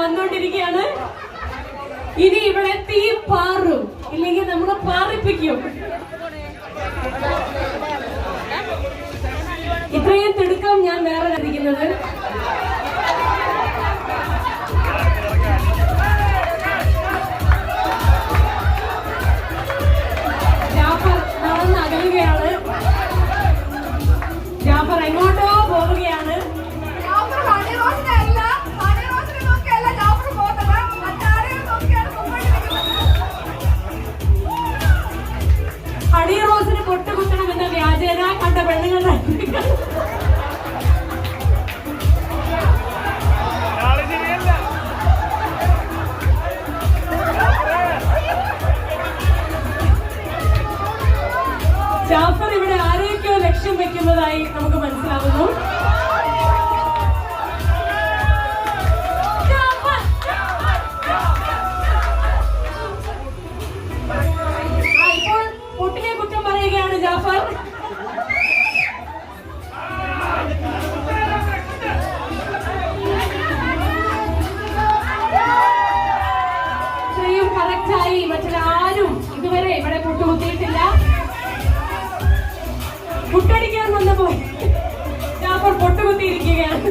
വന്നോണ്ടിരിക്കുകയാണ് ഇനി ഇവിടെ തീ പാറും. ഇല്ലെങ്കിൽ നമ്മൾ പാറിപ്പിക്കും. ഇത്രയും തിടുക്കം ഞാൻ വേറെ ലഭിക്കുന്നത് ജാഫർ നടന്ന് അകലുകയാണ്. ജാഫർ പെണ്ണുങ്ങളുടെ ജാഫർ ഇവിടെ ആരെയൊക്കെയോ ലക്ഷ്യം വെക്കുന്നതായി നമുക്ക് മനസ്സിലാവുന്നു പുട്ടടിക്കാൻ വന്നപ്പോൾ ജാഫർ പൊട്ടുകുത്തിയിരിക്കുകയാണ്